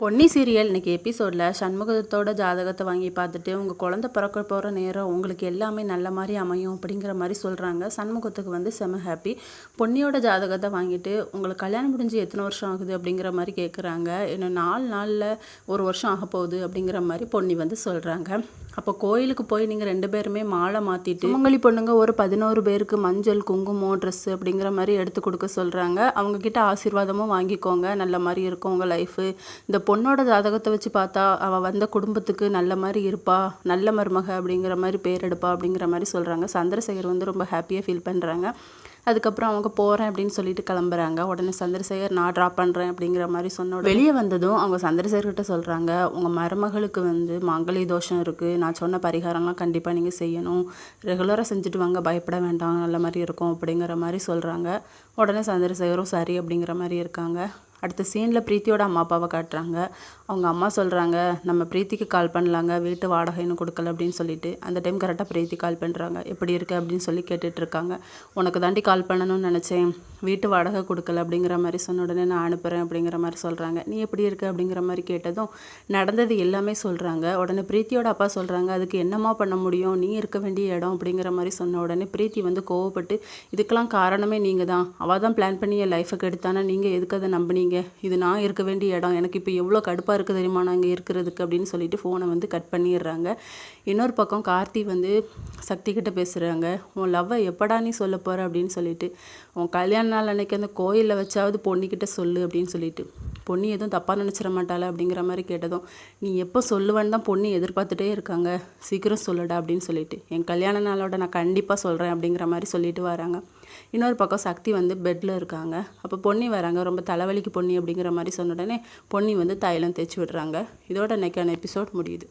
Ponni serial இன்னைக்கு எபிசோடில் சண்முகத்தோட ஜாதகத்தை வாங்கி பார்த்துட்டு உங்கள் குழந்த பிறக்க போகிற நேரம் உங்களுக்கு எல்லாமே நல்ல மாதிரி அமையும் அப்படிங்கிற மாதிரி சொல்கிறாங்க சண்முகத்துக்கு வந்து செம ஹாப்பி பொன்னியோட ஜாதகத்தை வாங்கிட்டு உங்களுக்கு கல்யாணம் முடிஞ்சு எத்தனை வருஷம் ஆகுது அப்படிங்கிற மாதிரி கேட்குறாங்க இன்னும் நாலு நாளில் ஒரு வருஷம் ஆக போகுது அப்படிங்கிற மாதிரி பொன்னி வந்து சொல்கிறாங்க அப்போ கோயிலுக்கு போய் நீங்கள் ரெண்டு பேருமே மாலை மாற்றிட்டு சுமங்கலி பொண்ணுங்க ஒரு பதினோரு பேருக்கு மஞ்சள் குங்குமம் ட்ரெஸ்ஸு அப்படிங்கிற மாதிரி எடுத்து கொடுக்க சொல்கிறாங்க அவங்கக்கிட்ட ஆசீர்வாதமும் வாங்கிக்கோங்க. நல்ல மாதிரி இருக்கும் உங்கள் லைஃபு இந்த பொண்ணோட ஜாதகத்தை வச்சு பார்த்தா அவள் வந்த குடும்பத்துக்கு நல்ல மாதிரி இருப்பா நல்ல மருமக அப்படிங்கிற மாதிரி பேர் எடுப்பா அப்படிங்கிற மாதிரி சொல்கிறாங்க சந்திரசேகர் வந்து ரொம்ப ஹாப்பியாக ஃபீல் பண்ணுறாங்க அதுக்கப்புறம் அவங்க போகிறேன் அப்படின்னு சொல்லிட்டு கிளம்புறாங்க. உடனே சந்திரசேகர் நான் ட்ராப் பண்ணுறேன் அப்படிங்கிற மாதிரி சொன்ன வெளியே வந்ததும் அவங்க சந்திரசேகர்கிட்ட சொல்கிறாங்க உங்கள் மருமகளுக்கு வந்து மங்களி தோஷம் இருக்குது நான் சொன்ன பரிகாரம்லாம் கண்டிப்பாக நீங்கள் செய்யணும். ரெகுலராக செஞ்சுட்டு வாங்க. பயப்பட வேண்டாம். நல்ல மாதிரி இருக்கும். அப்படிங்கிற மாதிரி சொல்கிறாங்க உடனே சந்திரசேகரும் சரி அப்படிங்கிற மாதிரி இருக்காங்க. அடுத்த சீனில் பிரீத்தியோட அம்மா அப்பாவை காட்டுறாங்க. அவங்க அம்மா சொல்கிறாங்க நம்ம பிரீத்திக்கு கால் பண்ணலாங்க வீட்டு வாடகை இன்னும் கொடுக்கல அப்படின்னு சொல்லிட்டு. அந்த டைம் கரெக்டாக பிரீத்தி கால் பண்ணுறாங்க எப்படி இருக்குது அப்படின்னு சொல்லி கேட்டுட்ருக்காங்க உனக்கு தாண்டி கால் பண்ணணும்னு நினச்சேன். வீட்டு வாடகை கொடுக்கல அப்படிங்கிற மாதிரி சொன்ன உடனே நான் அனுப்புகிறேன் அப்படிங்கிற மாதிரி சொல்கிறாங்க நீ எப்படி இருக்க அப்படிங்கிற மாதிரி கேட்டதும் நடந்தது எல்லாமே சொல்கிறாங்க உடனே பிரீத்தியோட அப்பா சொல்கிறாங்க அதுக்கு என்னம்மா பண்ண முடியும்? நீ இருக்க வேண்டிய இடம் அப்படிங்கிற மாதிரி சொன்ன உடனே பிரீத்தி வந்து கோவப்பட்டு இதுக்கெல்லாம் காரணமே நீங்கள் தான். அவள் தான் பிளான் பண்ணி என் லைஃபை கெடுத்தானா? நீங்கள் எதுக்கு அதை நம்பினீங்க? இது நான் இருக்க வேண்டிய இடம். எனக்கு இப்போ எவ்வளோ கடுப்பாக இருக்குது தெரியுமா நான் இங்கே இருக்கிறதுக்கு? அப்படின்னு சொல்லிட்டு ஃபோனை வந்து கட் பண்ணிடுறாங்க. இன்னொரு பக்கம் கார்த்தி வந்து சக்தி கிட்ட பேசுகிறாங்க உன் லவ்வை எப்படா நீ சொல்ல போகிற அப்படின்னு சொல்லிட்டு உன் கல்யாணம் நாள் அன்னைக்கு அந்த கோயிலில் வச்சாவது பொண்ணிக்கிட்ட சொல்லு அப்படின்னு சொல்லிட்டு. பொண்ணு எதுவும் தப்பாக நினச்சிட மாட்டாள அப்படிங்கிற மாதிரி கேட்டதும் நீ எப்போ சொல்லுவேன்னு தான் பொண்ணு எதிர்பார்த்துட்டே இருக்காங்க. சீக்கிரம் சொல்லுடா அப்படின்னு சொல்லிட்டு. என் கல்யாண நாளோட நான் கண்டிப்பாக சொல்கிறேன் அப்படிங்கிற மாதிரி சொல்லிட்டு வராங்க. இன்னொரு பக்கம் சக்தி வந்து பெட்டில் இருக்காங்க. அப்போ பொன்னி வராங்க. ரொம்ப தலைவலிக்கு பொன்னி அப்படிங்கிற மாதிரி சொன்ன உடனே பொன்னி வந்து தைலம் தேய்ச்சி விடுறாங்க. இதோட இன்னைக்கான எபிசோட் முடியுது.